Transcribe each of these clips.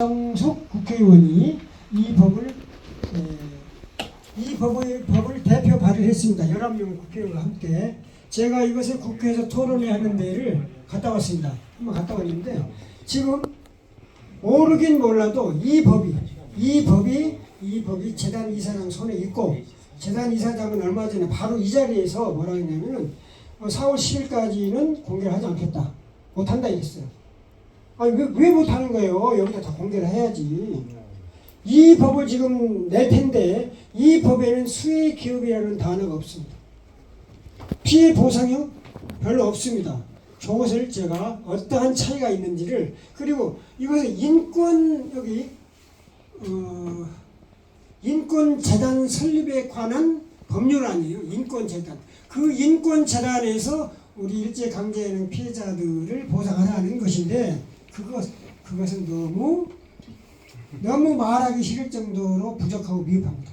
정숙 국회의원이 이 법을 에, 이 법을, 법을 대표 발의했습니다. 11명 국회의원과 함께 제가 이것을 국회에서 토론회 하는 데를 갔다 왔습니다. 한번 갔다 왔는데 지금 모르긴 몰라도 이 법이 이 법이 이 법이 재단 이사장 손에 있고 재단 이사장은 얼마 전에 바로 이 자리에서 뭐라 했냐면은 어, 4월 10일까지는 공개를 하지 않겠다. 못한다 이랬어요. 아니 왜, 왜 못하는 거예요? 여기다 다 공개를 해야지. 이 법을 지금 낼 텐데 이 법에는 수혜 기업이라는 단어가 없습니다. 피해 보상형 별로 없습니다. 저것을 제가 어떠한 차이가 있는지를 그리고 이것은 인권 여기 어, 인권 재단 설립에 관한 법률안이에요. 인권 재단. 그 인권 재단에서 우리 일제 강제행 피해자들을 보상하라는 것인데 그것 그것은 너무 너무 말하기 싫을 정도로 부족하고 미흡합니다.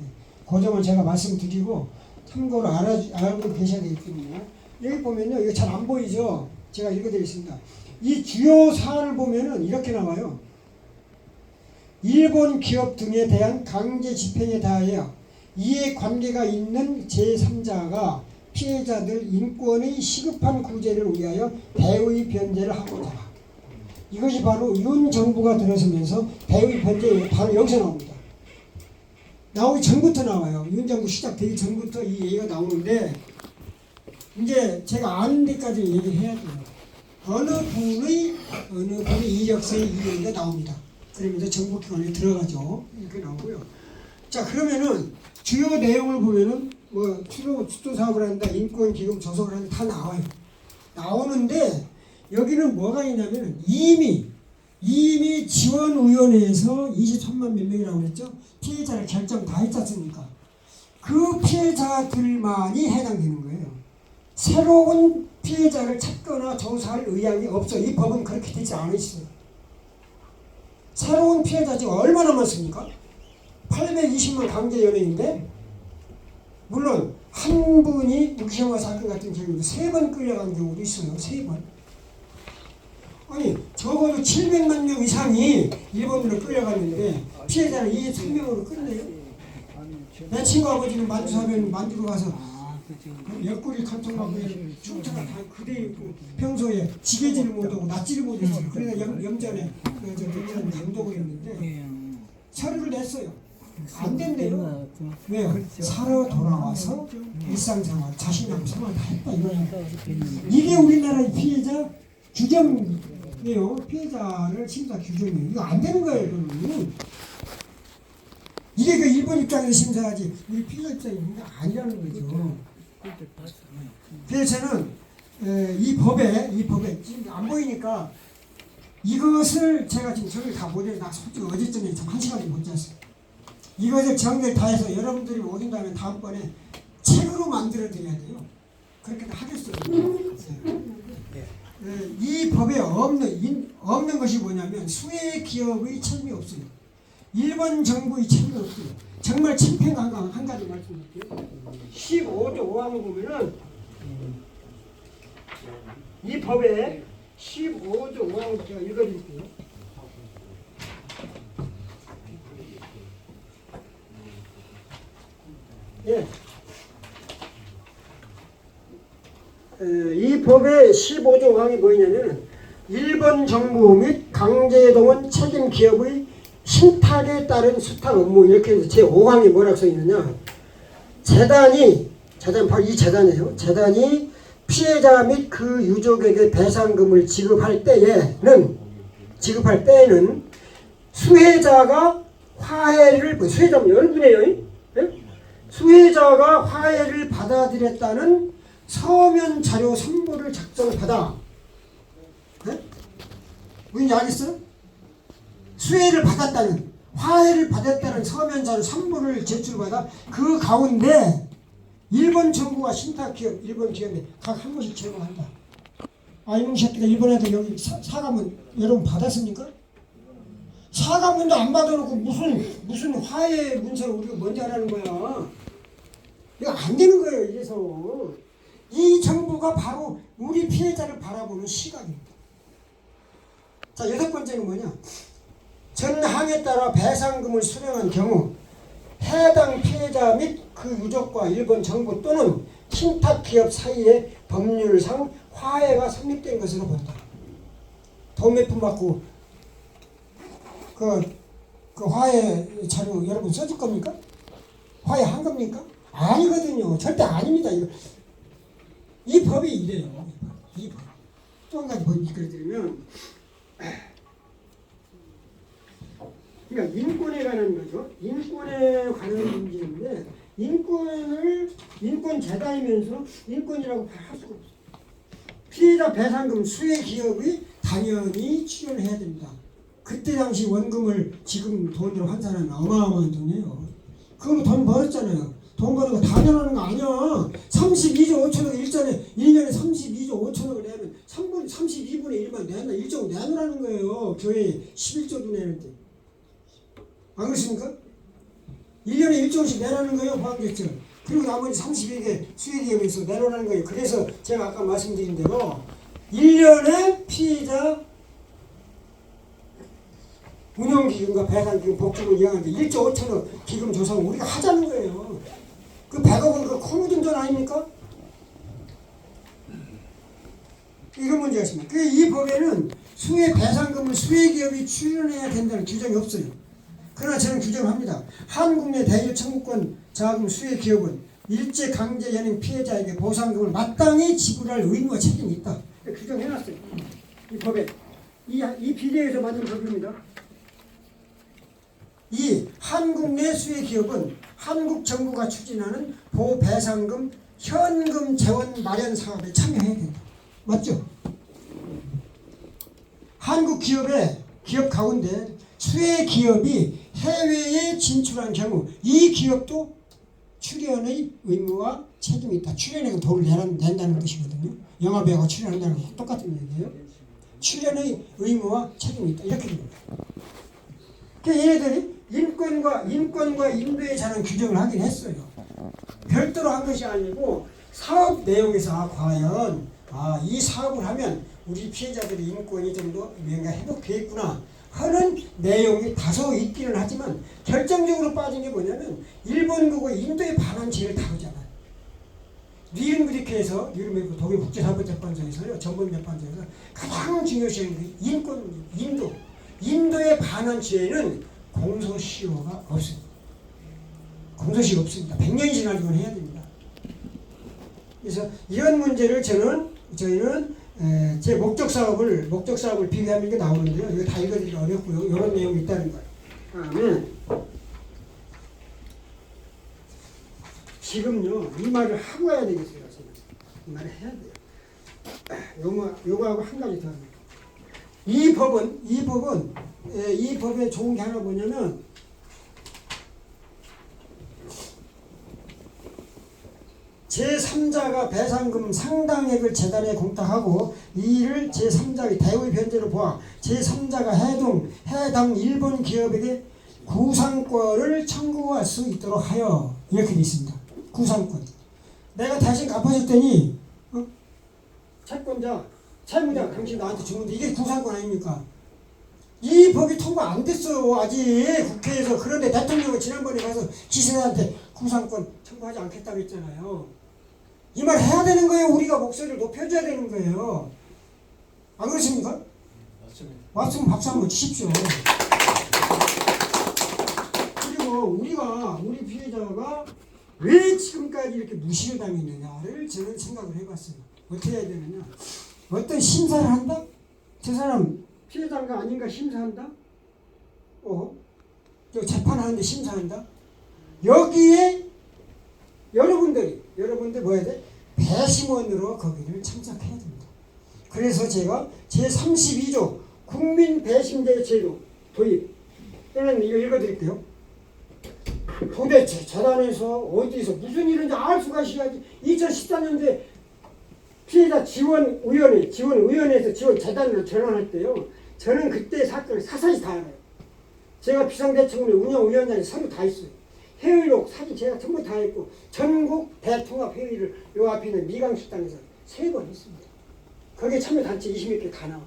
예, 그 점을 제가 말씀드리고 참고로 알아 알고 계셔야 되기 때문에 여기 보면요 이거 잘 안 보이죠? 제가 읽어드리겠습니다. 이 주요 사안을 보면은 이렇게 나와요. 일본 기업 등에 대한 강제 집행에 대하여 이해 관계가 있는 제3자가 피해자들 인권의 시급한 구제를 위하여 대의 변제를 하고자 한다. 이것이 바로 윤 정부가 들어서면서 대의 변제 바로 여기서 나옵니다. 나오기 전부터 나와요. 윤 정부 시작되기 전부터 이 얘기가 나오는데 이제 제가 아는 데까지 얘기해야 돼요. 어느 분의 어느 분의 이력서에 이 얘기가 나옵니다. 그러면서 정보기관에 들어가죠. 이렇게 나오고요. 자 그러면은 주요 내용을 보면은 뭐 추도 추도 사업을 한다, 인권 기금 조성을 한다 다 나와요. 나오는데 여기는 뭐가 있냐면 이미 이미 지원위원회에서 23만 몇 명이라고 그랬죠. 피해자를 결정 다 했지 않습니까? 그 피해자들만이 해당되는 거예요. 새로운 피해자를 찾거나 조사할 의향이 없어. 이 법은 그렇게 되지 않으시죠. 새로운 피해자 지금 얼마나 많습니까? 820만 강제 연예인데 물론 한 분이 무기형화 사건 같은 경우도 세 번 끌려간 경우도 있어요. 세 번. 아니 적어도 700만 명 이상이 일본으로 끌려갔는데 피해자는 23명으로 끝내요. 내 친구 아버지는 만주 사면 만주로 가서 옆구리 칼통하고 흉터가 다 그대 있고 평소에 지게질을 못하고 낫지를 못했어요. 그래서 염, 염전에 경찰한테 영독을 했는데 서류를 냈어요. 안 된대요. 왜요? 살아 돌아와서 일상생활, 자신감 생활 다 했다 이거예요. 이게 우리나라의 피해자 규정 이에요. 피해자를 심사 규정이에요. 이거 안 되는 거예요, 그러면. 이게 그 일본 입장에서 심사하지 우리 피해자 입장이 아니라는 거죠. 그래서는 에, 이 법에 이 법에 지금 안 보이니까 이것을 제가 지금 저기 다 못해 나 솔직히 어제쯤에 한 시간이 못 잤어요. 이것을 정리를 다 해서 여러분들이 오신다면 다음번에 책으로 만들어 드려야 돼요. 그렇게 하겠어요. 네. 에, 이 법에 없는 인- 없는 것이 뭐냐면 수혜 기업의 책임이 없어요. 일본 정부의 책임이 없어요. 정말 침팬한 거한 가지 말씀드릴게요. 15조 5항을 보면은 이 법에 15조 5항을 제가 읽어드릴게요. 예. 에, 이 법의 15조 5항이 뭐냐면 일본 정부 및 강제동원 책임 기업의 신탁에 따른 수탁 업무 이렇게 해서 제 5항에 뭐라고 써 있느냐 재단이 재단 바로 이 재단이에요. 재단이 피해자 및 그 유족에게 배상금을 지급할 때에는 지급할 때에는 수혜자가 화해를 뭐 수혜자면 여러분이에요. 예? 수혜자가 화해를 받아들였다는 서면 자료 선보를 작성받아. 예? 뭔지 알겠어요? 수혜를 받았다는 화해를 받았다는 서면 자료 선보를 제출받아 그 가운데 일본 정부와 신탁 기업, 일본 기업에 각한 번씩 제공한다. 아 이놈 새끼들 일본 애들 여기 사, 사과문 여러분 받았습니까? 사과문도 안 받아놓고 무슨 무슨 화해 문서를 우리가 먼저 하라는 거야. 이거 안 되는 거예요 이래서 이 정부가 바로 우리 피해자를 바라보는 시각입니다. 자 여섯 번째는 뭐냐? 전항에 따라 배상금을 수령한 경우 해당 피해자 및 그 유족과 일본 정부 또는 신탁 기업 사이에 법률상 화해가 성립된 것으로 본다. 푼 받고 그, 그 화해 자료 여러분 써줄 겁니까? 화해 한 겁니까? 아니거든요. 절대 아닙니다. 이거. 이 법이 이래요. 이 법. 또 한 가지 법 이끌어드리면 그러니까 인권에 관한 거죠. 인권에 관한 문제인데 인권을 인권 재단이면서 인권이라고 할 수가 없어요. 피해자 배상금 수혜 기업이 당연히 출연해야 됩니다. 그때 당시 원금을 지금 돈으로 환산하면 어마어마한 돈이에요. 그걸로 돈 벌었잖아요. 돈 버는 거 당연하는 거 아니야. 32조 5천억 일전에 1년에 32조 5천억을 내면 3분 32분의 1만 내놔 1조 내놓으라는 거예요. 교회 11조도 내는데. 안 그렇습니까? 1년에 1조씩 내라는 거예요, 보안객정. 그리고 나머지 32개 수혜기업에서 내놓으라는 거예요. 그래서 제가 아까 말씀드린 대로 1년에 피해자 운영기금과 배상기금 복주금 이용하는데 1조 5천억 기금 조성을 우리가 하자는 거예요. 그 100억은 그 코묻은 돈 아닙니까? 이런 문제가 있습니다. 그이 법에는 수혜 배상금을 수혜기업이 출연해야 된다는 규정이 없어요. 그러나 저는 규정합니다. 한국 내 대일 청구권 자금 수혜 기업은 일제 강제 연행 피해자에게 보상금을 마땅히 지불할 의무와 책임이 있다. 규정해놨어요. 이 법에 이, 이 비례에서 만든 법입니다. 이 한국 내 수혜 기업은 한국 정부가 추진하는 보배상금 현금 재원 마련 사업에 참여해야 된다. 맞죠? 한국 기업의 기업 가운데 수혜 기업이 해외에 진출한 경우 이 기업도 출연의 의무와 책임이 있다. 출연액은 돈을 낸다는 뜻이거든요. 영화배우가 출연한다는 거 똑같은 얘기예요. 출연의 의무와 책임이 있다. 이렇게 됩니다. 그러니까 얘네들이 인권과 인권과 인도에 관한 규정을 하긴 했어요. 별도로 한 것이 아니고 사업 내용에서 아, 과연 아, 이 사업을 하면 우리 피해자들의 인권이 좀 더 뭔가 회복되겠구나 하는 내용이 다소 있기는 하지만 결정적으로 빠진 게 뭐냐면 일본국과 인도에 반한 죄를 다루잖아요. 뉘른그리크에서 뉘른그리크 독일 국제사법재판소에서요 전범재판소에서 가장 중요시하는 게 인권 인도 인도에 반한 죄는 공소시효가 없습니다. 공소시효 없습니다. 100년이 지나기만 해야 됩니다. 그래서 이런 문제를 저는 저희는 에, 제 목적 사업을 목적 사업을 비교하면 이게 나오는데요. 이거 다 읽어드리기 어렵고요. 이런 내용이 있다는 거예요. 다음에 지금요 이 말을 하고 해야 되겠어요. 이 말을 해야 돼요. 요거 요거하고 한 가지 더 합니다. 이 법은 이 법은 에, 이 법에 좋은 게 하나 뭐냐면 제3자가 배상금 상당액을 재단에 공탁하고 이를 제3자의 대의 변제로 보아 제3자가 해동 해당 일본 기업에게 구상권을 청구할 수 있도록 하여 이렇게 되어 있습니다. 구상권. 내가 대신 갚아줬더니 어? 채권자, 채무자 당신 나한테 주는데 이게 구상권 아닙니까? 이 법이 통과 안 됐어요 아직 국회에서 그런데 대통령은 지난번에 가서 기세한테 구상권 청구하지 않겠다고 했잖아요. 이 말 해야 되는 거예요. 우리가 목소리를 높여줘야 되는 거예요. 안 그렇습니까? 맞습니다. 맞으면 박수 한번 치십시오. 그리고 우리가 우리 피해자가 왜 지금까지 이렇게 무시를 당했느냐를 저는 생각을 해봤어요. 어떻게 해야 되느냐? 어떤 심사를 한다? 저 사람 피해자인가 아닌가 심사한다? 어? 저 재판하는데 심사한다? 여기에 여러분들이 여러분들 뭐 해야 돼? 배심원으로 거기를 참석해야 됩니다. 그래서 제가 제 32조 국민 배심제 제도 도입 또는 이거 읽어드릴게요. 도대체 재단에서 어디서 무슨 일인지 알 수가 있어야지 2014년도에 피해자 지원 위원회 지원 위원회에서 지원 재단으로 전환할 때요. 저는 그때 사건을 사사히 다 알아요. 제가 비상대책원의 운영위원장이 서류 다 있어요. 회의록 사진 제가 전부 다 했고 전국 대통합 회의를 요 앞에 있는 미강 식당에서 세 번 했습니다. 거기에 참여 단체 20몇 개다 나와요.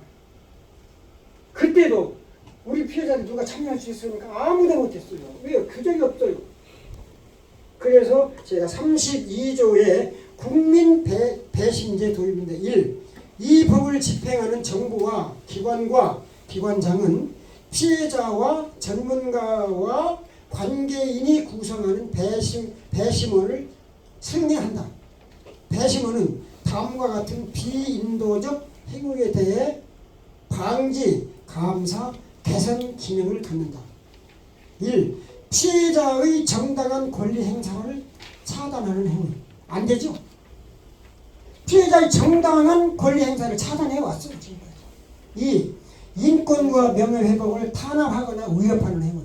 그때도 우리 피해자들 누가 참여할 수 있으니까 아무도 못했어요. 왜요? 규정이 없어요. 그래서 제가 32조의 국민 배, 배심제 도입인데 1. 이 법을 집행하는 정부와 기관과 기관장은 피해자와 전문가와 관계인이 구성하는 배심, 배심원을 승리한다. 배심원은 다음과 같은 비인도적 행위에 대해 방지, 감사, 개선 기능을 갖는다. 1. 피해자의 정당한 권리 행사를 차단하는 행위. 안 되죠? 피해자의 정당한 권리 행사를 차단해 왔어요. 지금까지. 2. 인권과 명예 회복을 탄압하거나 위협하는 행위.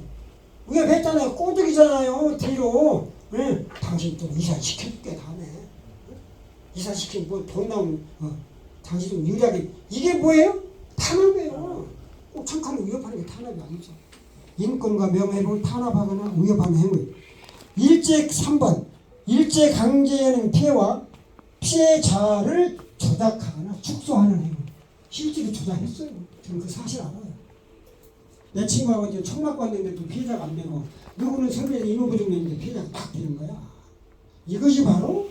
위협했잖아요. 꼬드기잖아요. 뒤로. 응. 당신 또 이사시킬게 다음에. 이사시킨 뭐돈 나오면 어, 당신 좀 유리하게. 이게 뭐예요? 탄압이에요. 꼭 청칼을 위협하는 게 탄압이 아니죠. 인권과 명예를 탄압하거나 위협하는 행위. 일제 3번 일제 강제에는 피해와 피해자를 조작하거나 축소하는 행위. 실제로 조작했어요. 저는 그 사실 알아요. 내 친구하고 이제 총 맞고 왔는데도 피해자가 안 되고 누구는 서울에 이모부정했는데 피해자가 딱 되는 거야. 이것이 바로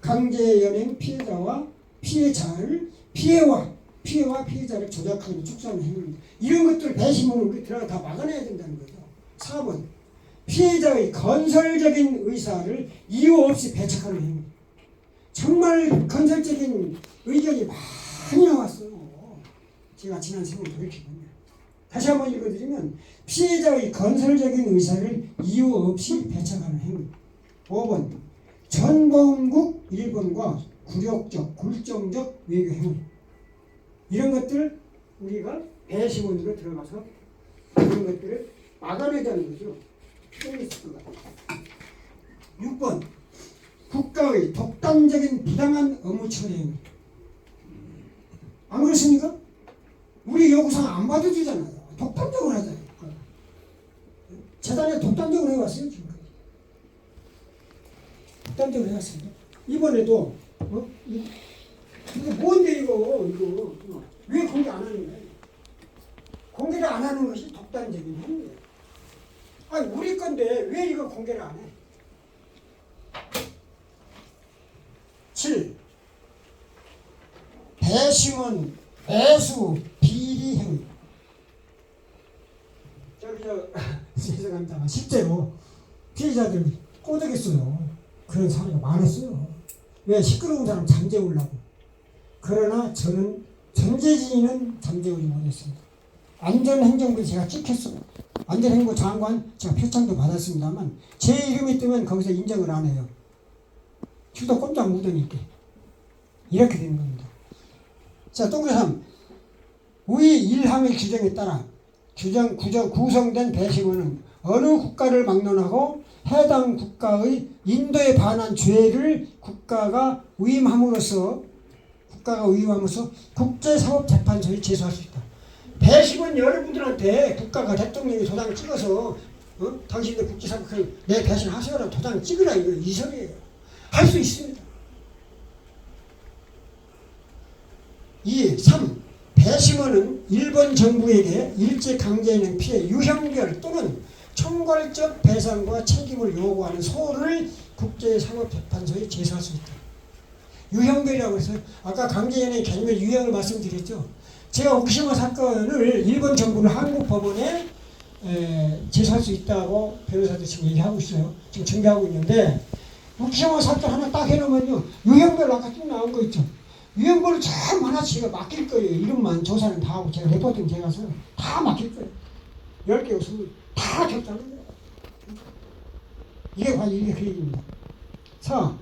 강제연행 피해자와 피해자를 피해와 피해와 피해자를 조작하는 축소하는 행위입니다. 이런 것들 배심으로 들어가 다 막아내야 된다는 거죠. 4번 피해자의 건설적인 의사를 이유 없이 배척하는 행위. 정말 건설적인 의견이 많이 나왔어요. 제가 지난 생을 돌이켜보면 다시 한번 읽어드리면 피해자의 건설적인 의사를 이유 없이 배척하는 행위. 5번 전범국 일본과 굴욕적, 굴종적 외교 행위. 이런 것들 우리가 배심원으로 들어가서 이런 것들을 막아내자는 거죠. 페미니스트가. 6번 국가의 독단적인 부당한 업무 처리 행위. 안 그렇습니까? 우리 요구사항 안 받아주잖아요. 독단적으로 하잖아요. 재단에 독단적으로 해왔어요 지금까지. 독단적으로 해왔습니다. 이번에도 어? 이- 이거 뭔데 이거 이거 어, 왜 공개 안 하는 거야? 공개를 안 하는 것이 독단적인 행위예요. 아니 우리 건데 왜 이거 공개를 안 해? 7. 배심원 매수 비리 행위. 저기 저 죄송합니다만 실제로 피해자들 꼬드겠어요. 그런 사례가 많았어요. 왜 시끄러운 사람 잠재우려고. 그러나 저는 전재진은 잠재우지 못했습니다. 안전행정부 제가 찍혔어요. 안전행보 장관 제가 표창도 받았습니다만 제 이름이 뜨면 거기서 인정을 안 해요. 휴도 꼼짝 묻으니까 이렇게 되는 겁니다. 자, 동그라 3. 위 1항의 규정에 따라 규정, 구정, 구성된 배심원은 어느 국가를 막론하고 해당 국가의 인도에 반한 죄를 국가가 위임함으로써 국가가 위임함으로써 국제사법재판소에 제소할 수 있다. 배심원 여러분들한테 국가가 대통령이 도장을 찍어서 어? 당신들 국제사법을 내 배신 하세요라고 도장을 찍으라 이거 이설이에요. 할 수 있습니다. 2. 3. 배심원은 일본 정부에게 일제 강제행위 피해 유형별 또는 총괄적 배상과 책임을 요구하는 소를 국제사법재판소에 제소할 수 있다. 유형별이라고 해서 아까 강제연행 개념의 유형을 말씀드렸죠. 제가 후쿠시마 사건을 일본 정부는 한국 법원에 에, 제소할 수 있다고 변호사들 지금 얘기하고 있어요. 지금 준비하고 있는데 후쿠시마 사건 하나 딱 해놓으면요. 유형별 아까 쭉 나온 거 있죠. 유형별을 참 하나씩 맡길 거예요. 이름만 조사는 다 하고 제가 레포팅 제가 서다 맡길 거예요. 10개, 20개 다 결정하는 거예요. 이게 과연 이게 그 얘기입니다. 4.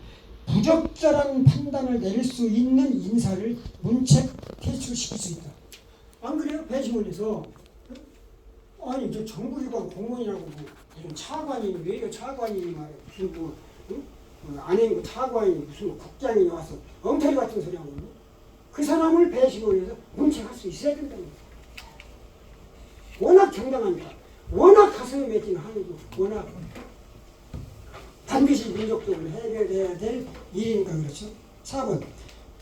부적절한 판단을 내릴 수 있는 인사를 문책 퇴출시킬 수 있다. 안 그래요? 배심원에서 아니 저 정부기관 공무원이라고 뭐 차관이 외교 차관이 말이야 뭐 응? 뭐 안에 뭐 차관이 무슨 뭐 국장이 와서 엉터리 같은 소리 하고 있네. 그 사람을 배심원에서 문책할 수 있어야 된다는 거야. 워낙 정당하니까 워낙 가슴이 맺힌 하늘고 워낙 반드시 민족적으로 해결돼야 될 일이니까 그렇죠. 4번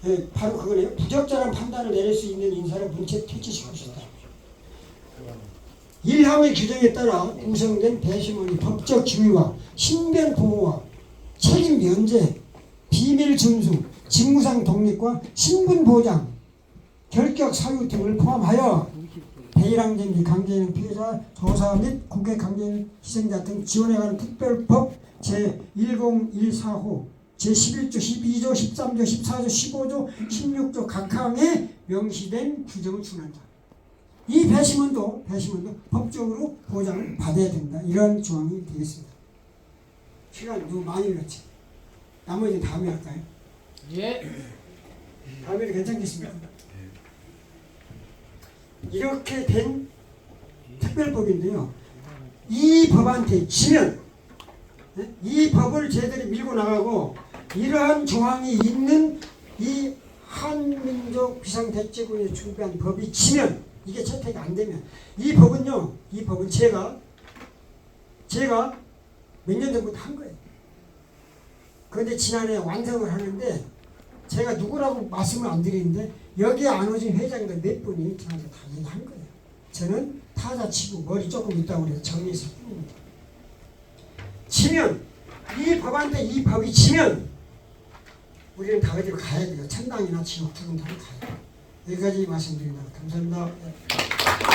예, 바로 그거네요. 부적절한 판단을 내릴 수 있는 인사를 문책 퇴치시킬 수 있다. 일함의 규정에 따라 구성된 배심원의 법적 지위와 신변 보호와 책임 면제, 비밀 준수, 직무상 독립과 신분 보장, 결격 사유 등을 포함하여 대일항쟁기 강제행 피해자 조사 및 국외 강제행 희생자 등 지원에 관한 특별법 제1014호 제11조, 12조, 13조, 14조, 15조, 16조 각 항에 명시된 규정을 준한다. 이 배심원도 배심원도 법적으로 보장을 받아야 된다. 이런 조항이 되겠습니다. 시간 너무 많이 흘렀지. 나머지는 다음에 할까요? 예. 다음에는 괜찮겠습니다. 이렇게 된 특별법인데요. 이 법한테 지면 네? 이 법을 제대로 밀고 나가고 이러한 조항이 있는 이 한민족 비상대책위에 준비한 법이 지면 이게 채택이 안 되면 이 법은요 이 법은 제가 제가 몇 년 전부터 한 거예요. 그런데 지난해 완성을 하는데 제가 누구라고 말씀을 안 드리는데 여기에 안 오신 회장들 몇 분이 저한테 다 얘기한 거예요. 저는 타자 치고 머리 조금 있다고 그래서 정리해서 뿐입니다. 치면 이 법한테 이 법이 치면 우리는 다 어디로 가야 돼요. 천당이나 지옥 두군 다 가야 돼요. 여기까지 말씀드립니다. 감사합니다. 네.